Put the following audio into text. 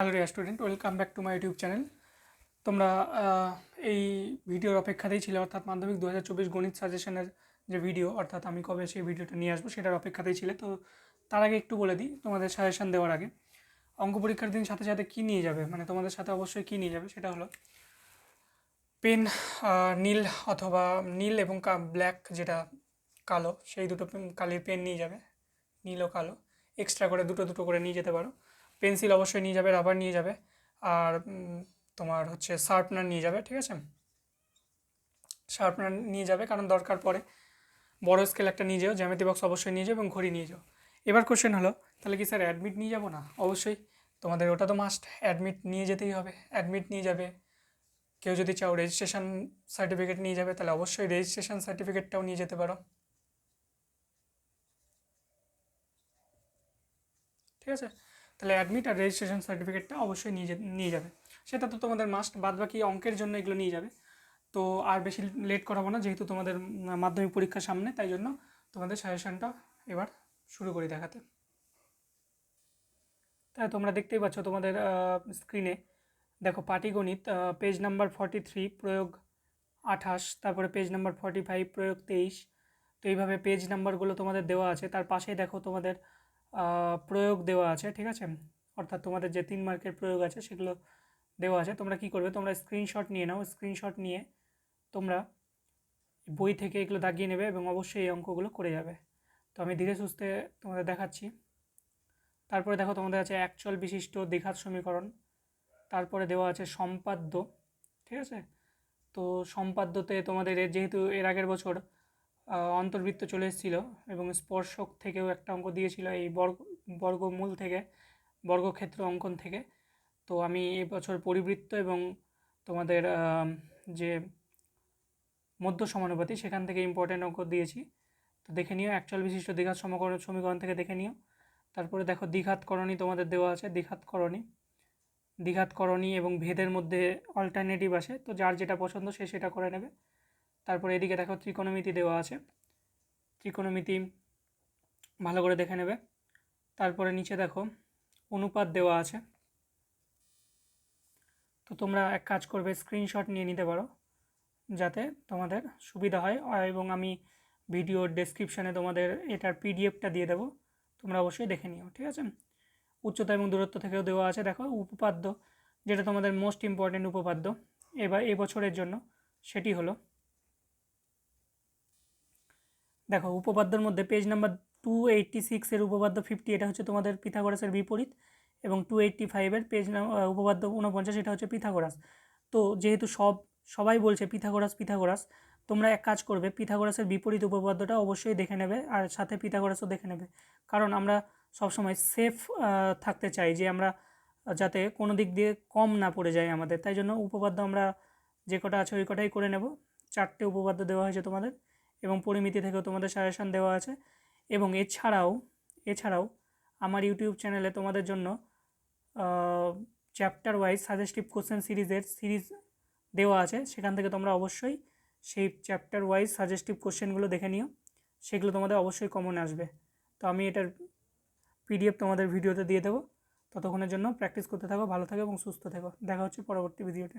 Hello Riya student welcome back to my YouTube channel তোমরা এই ভিডিওর অপেক্ষাতেই ছিলে, অর্থাৎ মাধ্যমিক দু হাজার চব্বিশ গণিত সাজেশনের যে ভিডিও অর্থাৎ আমি কবে সেই ভিডিওটা নিয়ে আসব সেটার অপেক্ষাতেই ছিলে। তো তার আগে একটু বলে দিই তোমাদের সাজেশন দেওয়ার আগে। অঙ্ক পরীক্ষার দিন সাথে সাথে কী নিয়ে যাবে? মানে তোমাদের সাথে অবশ্যই কী নিয়ে যাবে সেটা হলো পেন নীল অথবা নীল এবং ব্ল্যাক যেটা কালো, সেই দুটো পেন- কালির পেন নিয়ে যাবে, নীল ও কালো। এক্সট্রা করে দুটো দুটো করে নিয়ে যেতে পারো। পেন্সিল অবশ্যই নিয়ে যাবে, রাবার নিয়ে যাবে আর তোমার হচ্ছে শার্পনার নিয়ে যাবে, ঠিক আছে? শার্পনার নিয়ে যাবে কারণ দরকার পড়ে। বড় স্কেল একটা নিয়ে যাও, জ্যামিতি বক্স অবশ্যই নিয়ে যাও এবং ঘড়ি নিয়ে যাও। এবার কোশ্চেন হলো, তাহলে কি স্যার অ্যাডমিট নিয়ে যাব না? অবশ্যই। তোমাদের ওটা তো মাস্ট অ্যাডমিট নিয়ে যেতেই হবে। অ্যাডমিট নিয়ে যাবে। কেউ যদি চাও রেজিস্ট্রেশন সার্টিফিকেট নিয়ে যাবে, তাহলে অবশ্যই রেজিস্ট্রেশন সার্টিফিকেটটাও নিয়ে যেতে পারো। ঠিক আছে? তাহলে অ্যাডমিট আর রেজিস্ট্রেশন সার্টিফিকেটটা অবশ্যই নিয়ে নিয়ে যাবে। সেটা তো তোমাদের মাস্ট বাদ বাকি অঙ্কের জন্য এগুলো নিয়ে যাবে। তো আর বেশি লেট করাবো না, যেহেতু তোমাদের মাধ্যমিক পরীক্ষার সামনে, তাই জন্য তোমাদের সাজেশনটা এবার শুরু করি দেখাতে। তাই তোমরা দেখতেই পাচ্ছ তোমাদের স্ক্রিনে দেখো, পাটিগণিত পেজ নাম্বার ফর্টি থ্রি প্রয়োগ আঠাশ, তারপরে পেজ নাম্বার ফর্টি ফাইভ প্রয়োগ তেইশ। তো এইভাবে পেজ নাম্বারগুলো তোমাদের দেওয়া আছে। তার পাশেই দেখো তোমাদের প্রয়োগ দেওয়া আছে, ঠিক আছে? অর্থাৎ তোমাদের যে তিন মার্কের প্রয়োগ আছে, সেগুলো দেওয়া আছে। তোমরা কি করবে? তোমরা স্ক্রিনশট নিয়ে নাও। স্ক্রিনশট নিয়ে তোমরা বই থেকে এগুলো দাগিয়ে নেবে এবং অবশ্যই এই অঙ্কগুলো করে যাবে। তো আমি ধীরে সুস্থে তোমাদের দেখাচ্ছি। তারপরে দেখো তোমাদের আছে অ্যাকচুয়াল বিশিষ্ট দ্বিঘাত সমীকরণ। তারপরে দেওয়া আছে সম্পাদ্য, ঠিক আছে? তো সম্পাদ্যতে তোমাদের যেহেতু এর আগের বছর অন্তর্বৃত্ত চলে এসেছিল এবং স্পর্শক থেকেও একটা অঙ্ক দিয়েছিল এই বর্গ, বর্গমূল থেকে, বর্গক্ষেত্র অঙ্কন থেকে। তো আমি এবছর পরিবৃত্ত এবং তোমাদের যে মধ্য সমানুপাতি সেখান থেকে ইম্পর্টেন্ট অঙ্ক দিয়েছি। তো দেখে নিও অ্যাকচুয়াল বিশিষ্ট দ্বিঘাত সমকরণ সমীকরণ থেকে দেখে নিও। তারপরে দেখো দ্বিঘাতকরণী তোমাদের দেওয়া আছে দ্বিঘাতকরণী দ্বিঘাতকরণী এবং ভেদের মধ্যে অল্টারনেটিভ আছে তো যার যেটা পছন্দ সে সেটা করে নেবে। তারপরে এদিকে দেখো ত্রিকোণমিতি দেওয়া আছে। ত্রিকোণমিতি ভালো করে দেখে নেবে। তারপরে নিচে দেখো অনুপাত দেওয়া আছে। তো তোমরা এক কাজ করবে স্ক্রিনশট নিয়ে নিতে পারো, যাতে তোমাদের সুবিধা হয়। এবং আমি ভিডিওর ডেসক্রিপশানে তোমাদের এটার পিডিএফটা দিয়ে দেবো। তোমরা অবশ্যই দেখে নিও, ঠিক আছে? উচ্চতা এবং দূরত্ব থেকেও দেওয়া আছে। দেখো উপপাদ্য, যেটা তোমাদের মোস্ট ইম্পর্টেন্ট উপপাদ্য। এবার এবছরের জন্য সেটি হলো দেখো, উপপাদ্যের মধ্যে পেজ নাম্বার টু এইট্টি সিক্সের উপপাদ্য ফিফটি এটা হচ্ছে তোমাদের পিথাগোরাসের বিপরীত এবং টু এইট্টি ফাইভের পেজ উপপাদ্য উনপঞ্চাশ এটা হচ্ছে পিথাগোরাস। তো যেহেতু সব, সবাই বলছে পিথাগোরাস পিথাগোরাস, তোমরা এক কাজ করবে, পিথাগোরাসের বিপরীত উপপাদ্যটা অবশ্যই দেখে নেবে আর সাথে পিথাগোরাসও দেখে নেবে। কারণ আমরা সবসময় সেফ থাকতে চাই যে আমরা যাতে কোনো দিক দিয়ে কম না পড়ে যায় আমাদের। তাই জন্য উপপাদ্য আমরা যে কটা আছে ওই কটাই করে নেব। চারটে উপপাদ্য দেওয়া হয়েছে তোমাদের। এবং পরিমিতি থেকেও তোমাদের সাজেশান দেওয়া আছে। এবং এছাড়াও এছাড়াও আমার ইউটিউব চ্যানেলে তোমাদের জন্য চ্যাপ্টার ওয়াইজ সাজেস্টিভ কোশ্চেন সিরিজের সিরিজ দেওয়া আছে। সেখান থেকে তোমরা অবশ্যই সেই চ্যাপ্টার ওয়াইজ সাজেস্টিভ কোশ্চেনগুলো দেখে নিও। সেগুলো তোমাদের অবশ্যই কমন আসবে। তো আমি এটার পিডিএফ তোমাদের ভিডিওতে দিয়ে দেবো। ততক্ষণের জন্য প্র্যাকটিস করতে থাকো, ভালো থাকো এবং সুস্থ থেকো। দেখা হচ্ছে পরবর্তী ভিডিওতে